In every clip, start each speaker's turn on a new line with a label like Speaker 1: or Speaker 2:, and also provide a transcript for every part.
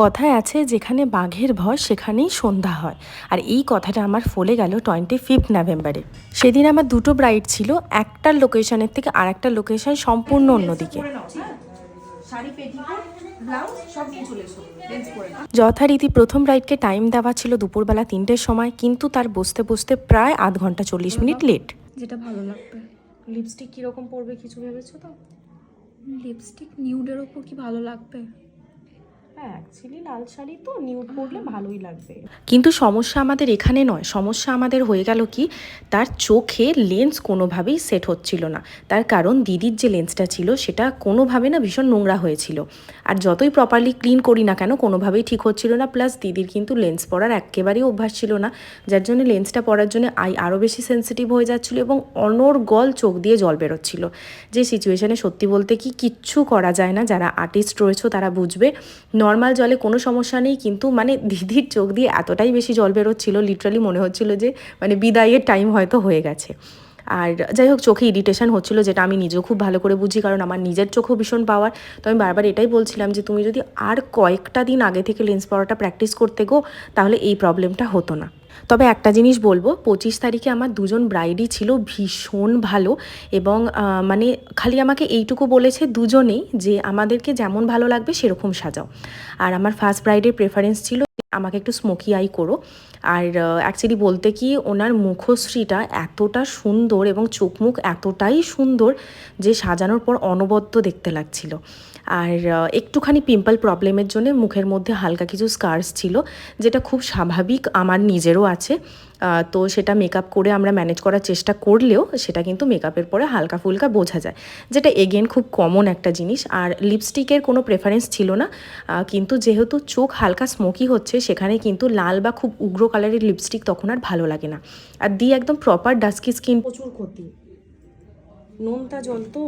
Speaker 1: কথায় আছে যেখানে বাঘের ভয় সেখানেই সন্ধ্যা হয়। আর এই কথাটা আমার ফলে গেল টোয়েন্টি ফিফথ নভেম্বরে সেদিন আমার দুটো ব্রাইড ছিল একটা লোকেশনের থেকে আর একটা লোকেশন সম্পূর্ণ অন্যদিকে। যথারীতি প্রথম ব্রাইডকে টাইম দেওয়া ছিল দুপুরবেলা তিনটের সময় কিন্তু তার বসতে বসতে প্রায় আধ ঘণ্টা চল্লিশ মিনিট লেট
Speaker 2: যেটা ভালো লাগবে।
Speaker 3: লিপস্টিক কীরকম পরবে কিছু ভেবেছো তো?
Speaker 2: লিপস্টিক নিউডের ওপর কি ভালো লাগবে?
Speaker 3: হ্যাঁ অ্যাকচুয়ালি লাল শাড়ি তো নিউড পরলে ভালোই লাগবে।
Speaker 1: কিন্তু সমস্যা আমাদের এখানে নয়। সমস্যা আমাদের হয়ে গেল কি তার চোখে লেন্স কোনোভাবেই সেট হচ্ছিল না। তার কারণ দিদির যে লেন্সটা ছিল সেটা কোনোভাবে না ভীষণ নোংরা হয়েছিল। আর যতই প্রপারলি ক্লিন করি না কেন কোনোভাবেই ঠিক হচ্ছিল না। প্লাস দিদির কিন্তু লেন্স পরার একেবারেই অভ্যাস ছিল না যার জন্য লেন্সটা পরার জন্য আই আরও বেশি সেন্সিটিভ হয়ে যাচ্ছিল এবং অনর্গল চোখ দিয়ে জল বেরোচ্ছিল। যে সিচুয়েশানে সত্যি বলতে কি কিচ্ছু করা যায় না। যারা আর্টিস্ট রয়েছে তারা বুঝবে। নর্মাল জলে কোনো সমস্যা নেই, কিন্তু মানে দিদির চোখ দিয়ে এতটাই বেশি জল বেরোচ্ছিলো লিটারালি মনে হচ্ছিল যে মানে বিদায়ের টাইম হয়তো হয়ে গেছে। আর যাই হোক, চোখে ইরিটেশন হচ্ছিল, যেটা আমি নিজেও খুব ভালো করে বুঝি, কারণ আমার নিজের চোখও ভীষণ পাওয়ার তো আমি বারবার এটাই বলছিলাম যে, তুমি যদি আর কয়েকটা দিন আগে থেকে লেন্স পড়াটা প্র্যাকটিস করতে গো, তাহলে এই প্রবলেমটা হতো না। তবে একটা জিনিস বলব, পঁচিশ তারিখে আমার দুজন ব্রাইডই ছিল ভীষণ ভালো এবং মানে খালি আমাকে এইটুকু বলেছে দুজনেই যে আমাদেরকে যেমন ভালো লাগবে সেরকম সাজাও। আর আমার ফার্স্ট ব্রাইডের প্রেফারেন্স ছিল আমাকে একটু স্মোকি আই করো। আর অ্যাকচুয়ালি বলতে কি ওনার মুখশ্রীটা এতটা সুন্দর এবং চোখ মুখ এতটাই সুন্দর যে সাজানোর পর অনবদ্য দেখতে লাগছিল। আর একটুখানি পিম্পল প্রবলেমের জন্য মুখের মধ্যে হালকা কিছু স্কার্স ছিল, যেটা খুব স্বাভাবিক আমার নিজেরও আছে। তো সেটা মেকআপ করে আমরা ম্যানেজ করার চেষ্টা করলেও সেটা কিন্তু মেকআপের পরে হালকা ফুলকা বোঝা যায়। যেটা এগেন খুব কমন একটা জিনিস। আর লিপস্টিকের কোনো প্রেফারেন্স ছিল না। কিন্তু যেহেতু চোখ হালকা স্মোকি হচ্ছে, সেখানে কিন্তু লাল বা খুব উগ্র কালারের লিপস্টিক তখন আর ভালো লাগে না। আর দিয়ে একদম প্রপার ডাস্কি স্কিন
Speaker 3: প্রচুর ক্ষতি। নোনতা জল তো?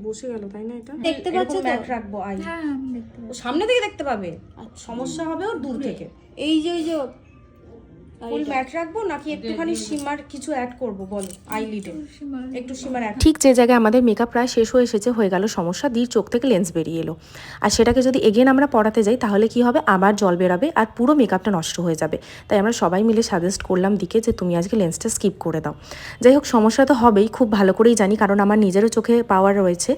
Speaker 3: বসে গেল তাই না এটা?
Speaker 2: দেখতে পাচ্ছ তো?
Speaker 3: ম্যাট রাখব আই।
Speaker 2: হ্যাঁ আমি দেখতে
Speaker 3: ও সামনে থেকে দেখতে পাবে। সমস্যা হবে ওর দূর থেকে।
Speaker 2: এই যে এই যে
Speaker 3: ফুল ম্যাট রাখব নাকি একটুখানি শিমার কিছু অ্যাড করব বলো? আই লিডে একটু শিমার অ্যাড
Speaker 1: ঠিক যে জায়গায় আমাদের মেকআপ প্রায় শেষ হয়ে এসেছে হয়ে গেল সমস্যা দিয়ে চোখ থেকে লেন্স বেরিয়ে এলো। আর সেটাকে যদি এগেন আমরা পড়াতে যাই তাহলে কি হবে? আবার জল বেরাবে আর পুরো মেকআপটা নষ্ট হয়ে যাবে। তাই আমরা সবাই মিলে সাজেস্ট করলাম দিকে যে তুমি আজকে লেন্সটা স্কিপ করে দাও। যাই হোক সমস্যা তো হবেই খুব ভালো করেই জানি কারণ আমার নিজেরও চোখে পাওয়ার রয়েছে।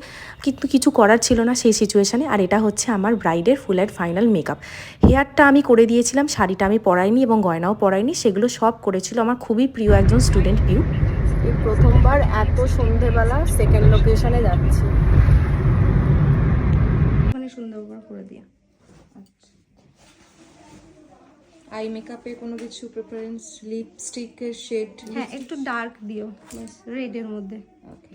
Speaker 1: কিন্তু কিছু করার ছিল না সেই সিচুয়েশানে আর এটা হচ্ছে আমার ব্রাইডের ফুল অ্যান্ড ফাইনাল মেকআপ হেয়ারটা আমি করে দিয়েছিলাম শাড়িটা আমি পরাইনি এবং গয়নাও পরাইনি সেগুলো সব করেছিল আমার খুবই প্রিয় একজন স্টুডেন্ট পিউ
Speaker 3: প্রথমবার এত সন্ধেবেলা সেকেন্ড লোকেশনে যাচ্ছি।
Speaker 2: মানে সুন্দর করে দিয়া।
Speaker 4: আই মেকআপে কোনো কিছু প্রেফারেন্স লিপস্টিকের শেড
Speaker 2: হ্যাঁ একটু ডার্ক দিও। রেডের মধ্যে।
Speaker 4: ওকে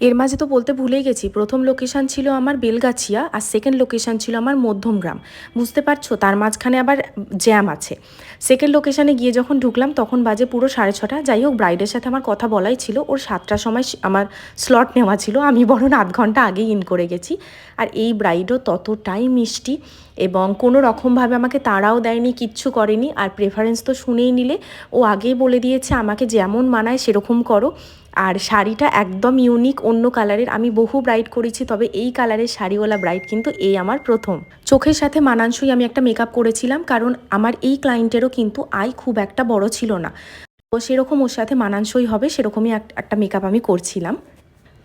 Speaker 1: এর মাঝে তো বলতে ভুলেই গেছি, প্রথম লোকেশন ছিল আমার বেলগাছিয়া আর সেকেন্ড লোকেশন ছিল আমার মধ্যমগ্রাম বুঝতে পারছ? তার মাঝখানে আবার জ্যাম আছে। সেকেন্ড লোকেশনে গিয়ে যখন ঢুকলাম, তখন বাজে পুরো সাড়ে ছটা। যাই হোক ব্রাইডের সাথে আমার কথা বলাই ছিল। ওর সাতটার সময় আমার স্লট নেওয়া ছিল। আমি বরং আধ ঘণ্টা আগেই ইন করে গেছি। আর এই ব্রাইডও ততটাই মিষ্টি এবং কোনো রকমভাবে আমাকে তাড়াও দেয়নি, কিচ্ছু করেনি। আর প্রেফারেন্স তো শুনেই নিলে। ও আগেই বলে দিয়েছে, আমাকে যেমন মানায় সেরকম করো। আর শাড়িটা একদম ইউনিক অন্য কালারের আমি বহু ব্রাইট করেছি, তবে এই কালারের শাড়িওয়ালা ব্রাইট কিন্তু এই আমার প্রথম। চোখের সাথে মানানসই আমি একটা মেকআপ করেছিলাম, কারণ আমার এই ক্লায়েন্টেরও কিন্তু আই খুব একটা বড় ছিল না। তো সেরকম ওর সাথে মানানসই হবে, সেরকমই এক- একটা মেকআপ আমি করছিলাম।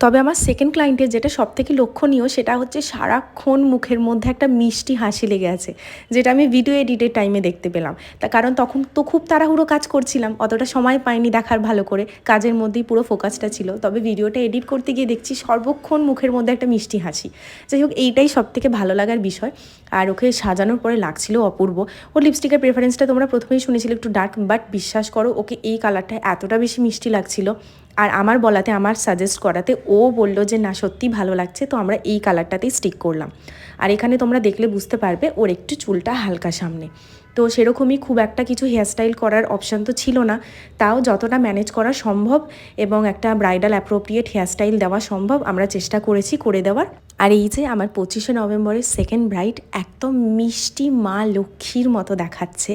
Speaker 1: তবে আমার সেকেন্ড ক্লায়েন্টের যেটা সব থেকে লক্ষণীয়, সেটা হচ্ছে সারাক্ষণ মুখের মধ্যে একটা মিষ্টি হাসি লেগে আছে, যেটা আমি ভিডিও এডিটের টাইমে দেখতে পেলাম। তা কারণ তখন তো খুব তাড়াহুড়ো কাজ করছিলাম, অতটা সময় পাইনি দেখার ভালো করে, কাজের মধ্যেই পুরো ফোকাসটা ছিল। তবে ভিডিওটা এডিট করতে গিয়ে দেখছি সর্বক্ষণ মুখের মধ্যে একটা মিষ্টি হাসি। যাই হোক, এইটাই সব থেকে ভালো লাগার বিষয়। আর ওকে সাজানোর পরে লাগছিল অপূর্ব। ওর লিপস্টিকের প্রেফারেন্সটা তোমরা প্রথমেই শুনেছিলে একটু ডার্ক বাট বিশ্বাস করো, ওকে এই কালারটা এতটা বেশি মিষ্টি লাগছিল। আর আমার বলাতে, আমার সাজেস্ট করাতে ও বলল যে, না সত্যি ভালো লাগছে। তো আমরা এই কালারটাতেই স্টিক করলাম। আর এখানে তোমরা দেখলে বুঝতে পারবে, ওর একটু চুলটা হালকা সামনে। তো সেরকমই খুব একটা কিছু হেয়ারস্টাইল করার অপশান তো ছিল না। তাও যতটা ম্যানেজ করা সম্ভব এবং একটা ব্রাইডাল অ্যাপ্রোপ্রিয়েট হেয়ারস্টাইল দেওয়া সম্ভব আমরা চেষ্টা করেছি করে দেওয়ার। আর এই যে আমার পঁচিশে নভেম্বরের সেকেন্ড ব্রাইড একদম মিষ্টি মা লক্ষ্মীর মতো দেখাচ্ছে।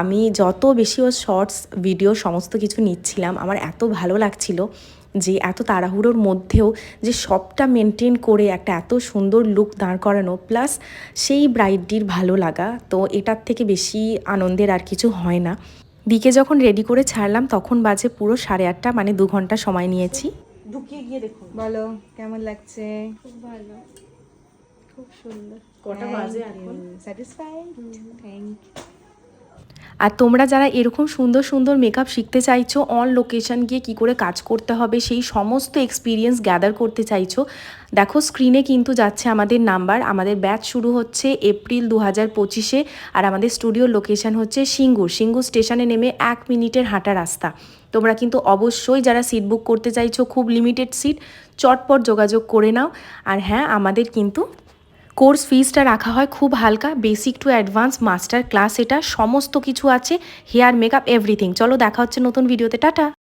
Speaker 1: আমি যত বেশি ওর শর্টস ভিডিও সমস্ত কিছু নিচ্ছিলাম, আমার এত ভালো লাগছিল। যে এত তাড়াহুড়োর মধ্যেও যে সবটা মেনটেন করে একটা এত সুন্দর লুক দাঁড় করানো প্লাস সেই ব্রাইডটির ভালো লাগা তো এটার থেকে বেশি আনন্দের আর কিছু হয় না। দিকে যখন রেডি করে ছাড়লাম তখন বাজে পুরো সাড়ে আটটা মানে দু ঘণ্টা সময় নিয়েছি।
Speaker 3: ঢুকিয়ে গিয়ে দেখুন।
Speaker 4: বলো কেমন লাগছে?
Speaker 2: খুব ভালো। খুব সুন্দর।
Speaker 3: কটা বাজে এখন?
Speaker 4: স্যাটিসফাইড থ্যাংক
Speaker 1: আর তোমরা যারা এরকম সুন্দর সুন্দর মেকআপ শিখতে চাইছো অন লোকেশন গিয়ে কি করে কাজ করতে হবে, সেই সমস্ত এক্সপিরিয়েন্স গ্যাদার করতে চাইছো, দেখো স্ক্রিনে কিন্তু যাচ্ছে আমাদের নাম্বার আমাদের ব্যাচ শুরু হচ্ছে এপ্রিল দু হাজার পঁচিশে আর আমাদের স্টুডিওর লোকেশন হচ্ছে সিঙ্গুর। সিঙ্গুর স্টেশনে নেমে এক মিনিটের হাঁটা রাস্তা। তোমরা কিন্তু অবশ্যই যারা সিট বুক করতে চাইছো, খুব লিমিটেড সিট চটপট যোগাযোগ করে নাও। আর হ্যাঁ আমাদের কিন্তু কোর্স ফিজটা রাখা হয় খুব হালকা basic to advance master class এটা, সমস্ত কিছু আছে হেয়ার মেকআপ এভরিথিং চলো দেখা হচ্ছে নতুন ভিডিওতে টাটা।